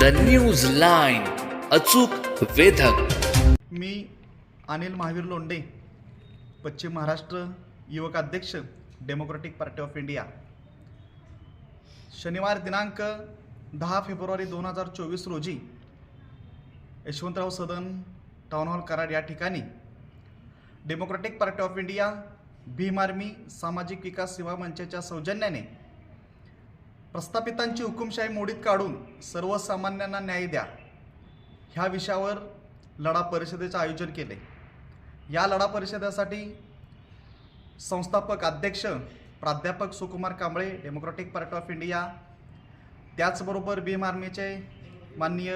The news line अचूक वेधक. मी अनिल महावीर लोंडे पश्चिम महाराष्ट्र युवक अध्यक्ष डेमोक्रॅटिक पार्टी ऑफ इंडिया शनिवार दिनांक दहा फेब्रुवारी दोन हजार चोवीस रोजी यशवंतराव सदन टाउन हॉल कराड या ठिकाणी democratic party of India Bhim army सामाजिक विकास सेवा मंचाच्या सौजन्याने प्रस्थापितांची हुकुमशाही मोडीत काढून सर्वसामान्यांना न्याय द्या. ह्या विषयावर लढा परिषदेचे आयोजन केले. या लढा परिषदेसाठी संस्थापक अध्यक्ष प्राध्यापक Sukumar Kamble democratic party of India त्याचबरोबर भीम आर्मीचे माननीय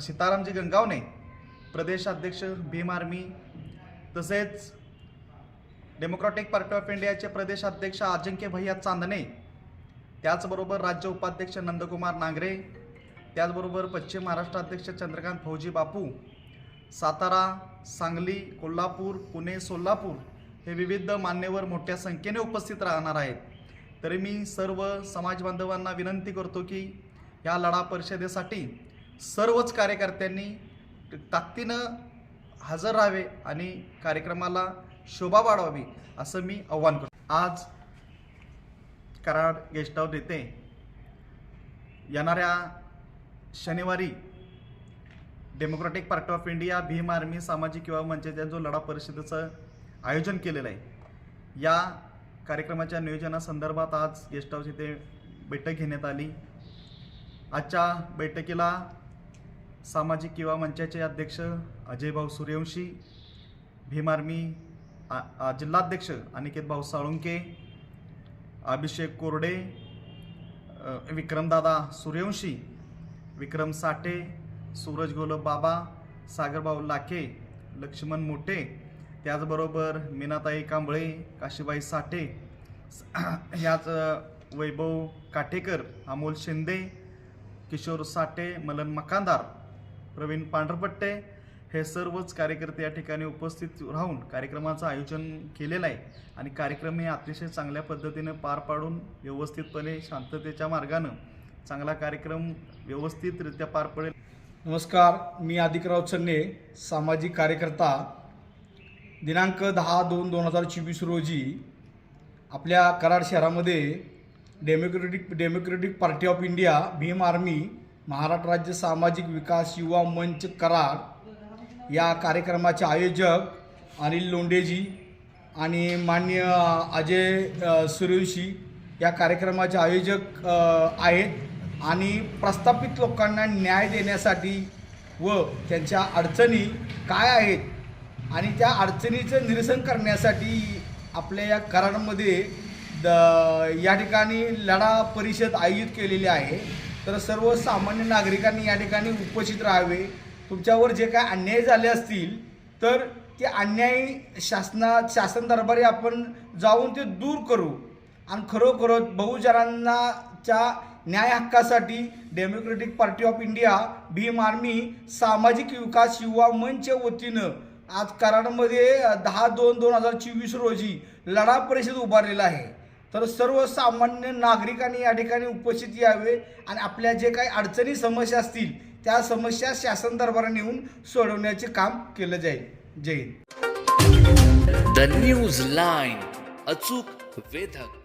सीतारामजी गंगावणे प्रदेशाध्यक्ष भीम आर्मी तसेच डेमोक्रॅटिक पार्टी ऑफ इंडियाचे प्रदेशाध्यक्ष अजिंक्य भैया चांदणे त्याचबरोबर राज्य उपाध्यक्ष नंदकुमार नांगरे त्याचबरोबर पश्चिम महाराष्ट्र अध्यक्ष चंद्रकांत फौजी बापू सातारा सांगली कोल्हापूर पुणे सोलापूर हे विविध मान्यवर मोठ्या संख्येने उपस्थित राहणार आहेत. तरी मी सर्व समाज बांधवांना विनंती करतो की या लढा परिषदेसाठी सर्वच कार्यकर्त्यांनी ताकदीनं हजर राहावे आणि कार्यक्रमाला शोभा वाढवावी असं मी आव्हान करतो. आज कराड गेस्ट हाऊस येथे येणाऱ्या शनिवारी democratic party of India Bhim army सामाजिक युवा मंचाच्या जो लढा परिषदेचं आयोजन केलेलं आहे या कार्यक्रमाच्या नियोजनासंदर्भात आज गेस्ट हाऊस इथे बैठक घेण्यात आली. आजच्या बैठकीला सामाजिक युवा मंचाचे अध्यक्ष अजय भाऊ सूर्यवंशी भीम आर्मी आ- जिल्हाध्यक्ष अनिकेत भाऊ साळुंके अभिषेक कोरडे विक्रमदादा सूर्यवंशी विक्रम साठे सूरज गोलब बाबा सागरभाऊ लाखे लक्ष्मण मोठे त्याचबरोबर मीनाताई कांबळे काशीबाई साठे ह्याच वैभव काठेकर अमोल शिंदे किशोर साठे मलन मकांदार प्रवीण पांढरपट्टे हे सर्वच कार्यकर्ते या ठिकाणी उपस्थित राहून कार्यक्रमाचं आयोजन केलेलं आहे. आणि कार्यक्रम हे अतिशय चांगल्या पद्धतीनं पार पाडून व्यवस्थितपणे शांततेच्या मार्गानं चांगला कार्यक्रम व्यवस्थितरित्या पार पडेल. नमस्कार मी आदिकराव चन्ने सामाजिक कार्यकर्ता. दिनांक दहा दोन दोन हजार चोवीस रोजी आपल्या कराड शहरामध्ये democratic democratic party of India Bhim army Maharashtra राज्य सामाजिक विकास युवा मंच कराड या कार्यक्रमाचे आयोजक अनिल लोंडेजी आणि मान्य अजय सूर्यवंशी या कार्यक्रमाचे आयोजक आहेत आणि प्रस्थापित लोकांना न्याय देण्यासाठी व त्यांच्या अडचणी काय आहेत आणि त्या अडचणीचं निरसन करण्यासाठी आपल्या या कराडमध्ये द या ठिकाणी लढा परिषद आयोजित केलेली आहे. तर सर्वसामान्य नागरिकांनी या ठिकाणी उपस्थित राहावे. तुमच्यावर जे काय अन्याय झाले असतील तर ते अन्याय शासना शासन दरबारी आपण जाऊन ते दूर करू. आणि खरोखर बहुजनांनाच्या न्याय हक्कासाठी democratic party of India Bhim army सामाजिक विकास युवा मंचच्या वतीनं आज कराडमध्ये दहा दोन दोन हजार चोवीस रोजी लढा परिषद उभारलेला आहे. तर सर्वसामान्य नागरिकांनी या ठिकाणी उपस्थित यावे आणि आपल्या जे काही अडचणी समस्या असतील त्या समस्या शासन दरबारात नेऊन सोडवण्याचे काम केलं जाईल. जय हिंद. द न्यूज लाईन अचूक वेधक.